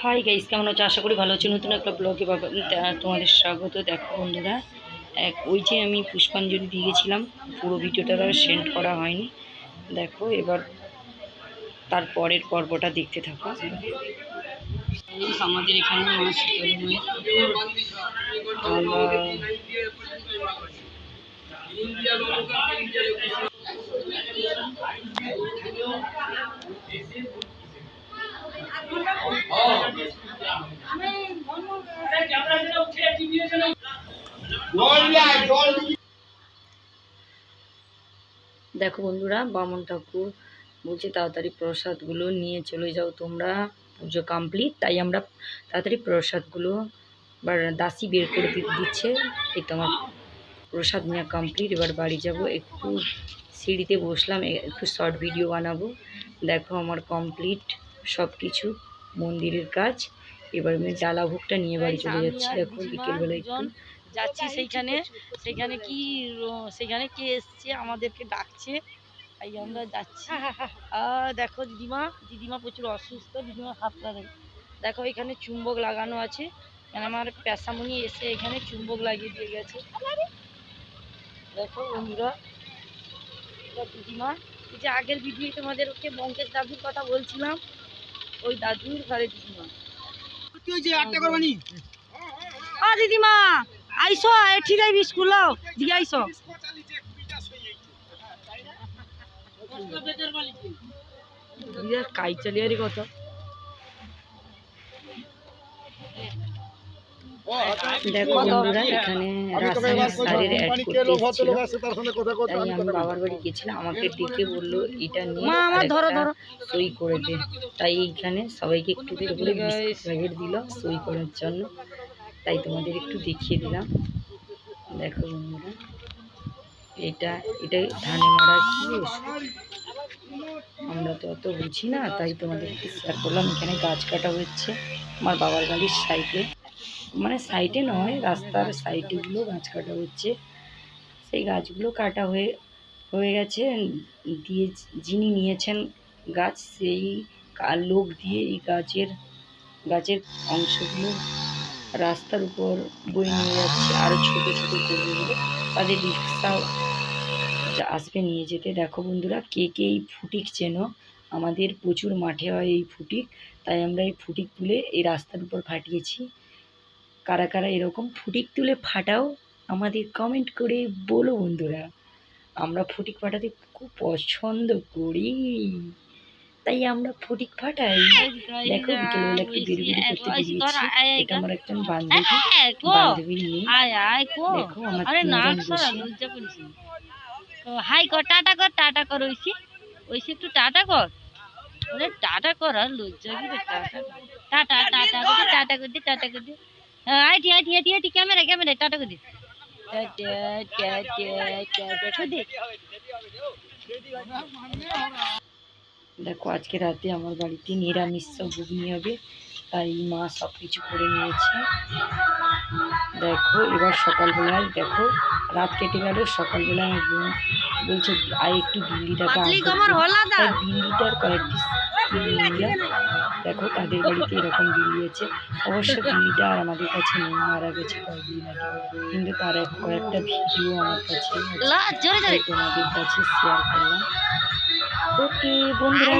Hi guys কেমন আছো? আশা করি ভালো আছো। নতুন একটা ব্লগে তোমাদের স্বাগত। দেখো বন্ধুরা, এক ওই যে আমি পুষ্পাঞ্জলি দিয়ে গেছিলাম পুরো ভিডিওটা আর সেন্ড করা হয়নি। দেখো, এবার তারপরের পর্বটা দেখতে থাকো। আমাদের এখানে দেখো বন্ধুরা, বামন ঠাকুর বলছে তাড়াতাড়ি প্রসাদগুলো নিয়ে চলে যাও তোমরা। পুজো কমপ্লিট তাই আমরা তাড়াতাড়ি প্রসাদগুলো দাসি বের করে দিচ্ছে। এই তোমার প্রসাদ নেওয়া কমপ্লিট এবার বাড়ি যাব। একটু সিঁড়িতে বসলাম একটু শর্ট ভিডিও বানাবো। দেখো আমার কমপ্লিট সব কিছু মন্দিরের কাজ। এবার আমি ডালা ভোগটা নিয়ে বাড়ি চলে যাচ্ছি। দেখো বিকেলবেলা একটু যাচ্ছি সেইখানে সেইখানে কি সেইখানে কে এসছে আমাদেরকে ডাকছে। তাই আমরা যাচ্ছি। দেখো দিদিমা দিদিমা প্রচুর অসুস্থ দিদিমা হাতটা দেখো দেখো এখানে চুম্বক লাগানো আছে। আমার পেশামণি এসে এখানে চুম্বক লাগিয়ে দিয়ে গেছে। দেখো বন্ধুরা দিদিমা। এই যে আগের ভিডিও তোমাদেরকে বঙ্কেশ দাদুর কথা বলছিলাম ওই দাদুর ঘরে দিদিমা। ও দিদিমা আইসো এঠি যাইবি স্কুল দিয়ে আইসো। কাই চালিয়ারি কথা। দেখো বন্ধুরা এখানে রাসায়নিক সারের অ্যাড করতে তাই আমি বাবার বাড়ি গেছিলাম আমাকে ডেকে বলল এটা নিয়ে মা, আমার ধরো, ধরো। সই করে দে। তাই এইখানে সবাইকে একটু একটু করে প্যাকেট দিল সই করার জন্য। তাই তোমাদের একটু দেখিয়ে দিলাম। দেখো বন্ধুরা এটা এটা ধানে মারা কি ওষুধ? আমরা তো অত বুঝি না তাই তোমাদেরকে শেয়ার করলাম। এখানে গাছ কাটা হচ্ছে আমার বাবার বাড়ির সাইডে। মানে সাইডে নয়, রাস্তার সাইডেগুলো গাছ কাটা হচ্ছে। সেই গাছগুলো কাটা হয়ে হয়ে গেছে। দিয়ে যিনি নিয়েছেন গাছ, সেই লোক দিয়ে এই গাছের গাছের অংশগুলো রাস্তার উপর বয়ে নিয়ে যাচ্ছে। আরও ছোটো ছোটো গরুগুলো তাদের রিক্সাও আসবে নিয়ে যেতে। দেখো বন্ধুরা, কে কে এই ফুটিক চেনো? আমাদের প্রচুর মাঠে হয় এই ফুটিক, তাই আমরা এই ফুটিক তুলে এই রাস্তার উপর ফাটিয়েছি। কারা কারা এরকম ফুটিক তুলে ফাটাও আমাদের কমেন্ট করে বলো বন্ধুরা। আমরা ফুটিক ফাটাতে খুব পছন্দ করি। তাই আমরা ফুটিক ফাটাই। দেখো বিকেলবেলা একটু বেরি করতে বেরিয়েছি। এটা আমার একজন বান্ধবী। আয় কো দেখো আমার তিনজন হাই কর টাটা কর টাটা কর ওইসি ওইসি একটু টাটা কর। টাটা কর আর লজ্জা টাটা টাটা টাটা করে টাটা করে দে টাটা করে। দে আইটি আইটি আইটি আইটি ক্যামেরা ক্যামেরা টাটা করে দে টাটা টাটা টাটা করে দে দেখো। আজকে রাতে আমার বাড়িতে নিরামিষ সব ঘুগনি হবে তাই মা সব কিছু করে নিয়েছে। দেখো এবার সকালবেলায় দেখো রাত কেটে গেল সকালবেলায় আমি বোন বলছে আর একটু তাই বিল্লিটার কয়েকটি দেখো তাদের বাড়িতে এরকম বিলিয়েছে অবশ্য বিলিটা আর আমাদের কাছে নেই মারা গেছে কয়েকদিন আগে। কিন্তু তার এক কয়েকটা ভিডিও আমার কাছে তোমাদের কাছে শেয়ার করলাম। ওকে বন্ধুরা